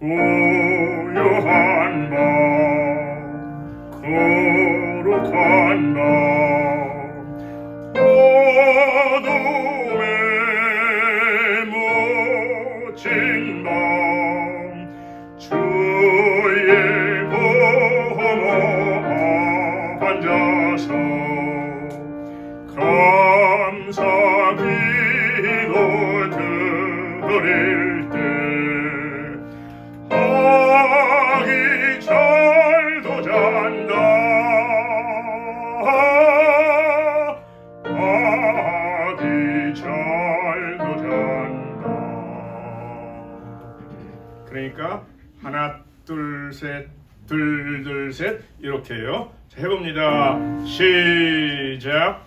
고요한 마 거룩한 나 그러니까 하나 둘셋 둘 둘 셋 이렇게요. 자, 해봅니다. 시작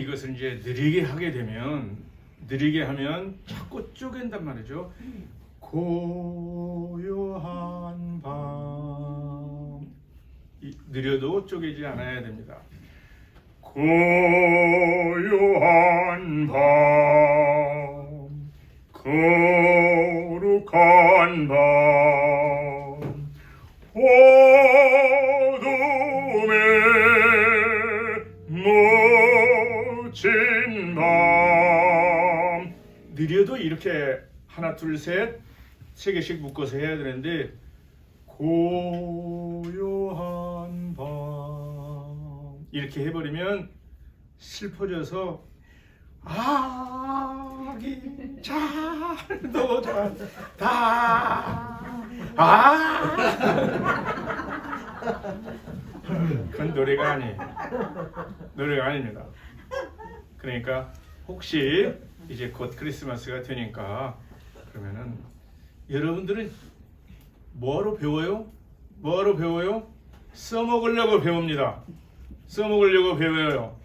이것을 이제 느리게 하게 되면 느리게 하면 자꾸 쪼갠단 말이죠. 고요한 밤 이, 느려도 쪼개지 않아야 됩니다. 고요한 밤 거룩한 밤 느려도 이렇게 하나 둘 셋 세 개씩 묶어서 해야 되는데 고요한 밤. 이렇게 해버리면 슬퍼져서 아기 잘도 잘다. 아. 그건 노래가 아니에요. 노래가 아닙니다. 그러니까 혹시 이제 곧 크리스마스가 되니까 그러면은 여러분들은 뭐로 배워요? 뭐로 배워요? 써먹으려고 배웁니다. 써먹으려고 배워요.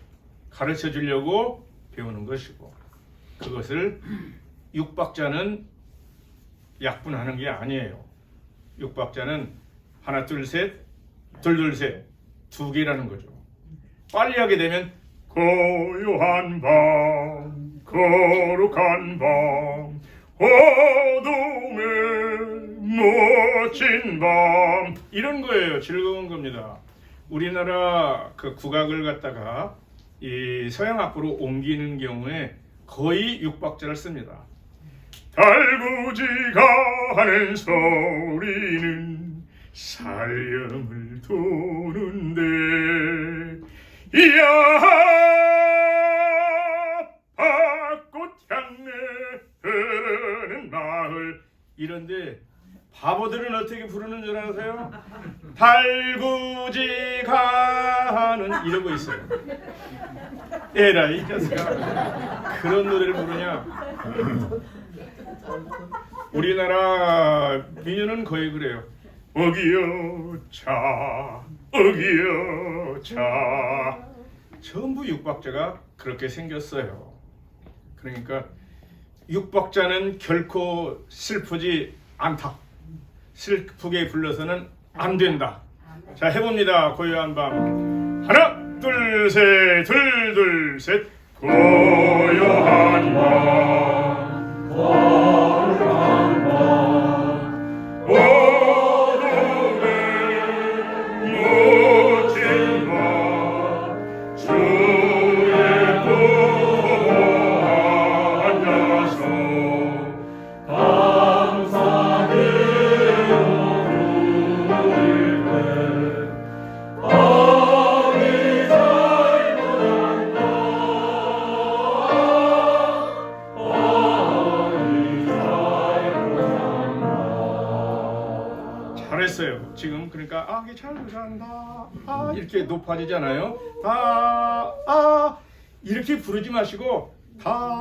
가르쳐 주려고 배우는 것이고 그것을 육박자는 약분하는 게 아니에요. 육박자는 하나 둘 셋 둘 둘 셋 두 개라는 거죠. 빨리 하게 되면 고요한 밤 거룩한 밤 어둠에 묻힌 밤 이런 거예요. 즐거운 겁니다. 우리나라 그 국악을 갖다가 이 서양 악보로 옮기는 경우에 거의 육박자를 씁니다. 달구지가 하는 소리는 살령을 도는데 이야 이런데 바보들은 어떻게 부르는 줄 아세요? 달구지가는 이런 거 있어요. 에라 이 자식아 그런 노래를 부르냐? 우리나라 민요는 거의 그래요. 어기여 차 어기여 차 전부 육박자가 그렇게 생겼어요. 그러니까 육박자는 결코 슬프지 않다. 슬프게 불러서는 안 된다. 자 해봅니다. 고요한 밤 하나 둘 셋 둘 둘 셋 고요한 지금 그러니까 아기 잘 잔다. 아 이렇게 높아지잖아요. 다 아 이렇게 부르지 마시고 다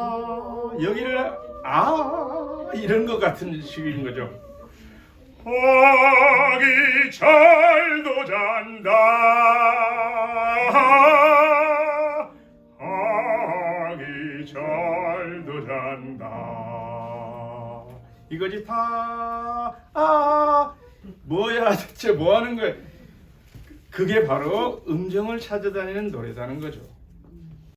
여기를 아 이런 것 같은 식인 거죠. 아기 잘도 잔다. 아기 잘도 잔다. 이거지 다. 아 뭐야 대체 뭐 하는 거야? 그게 바로 음정을 찾아다니는 노래다는 거죠.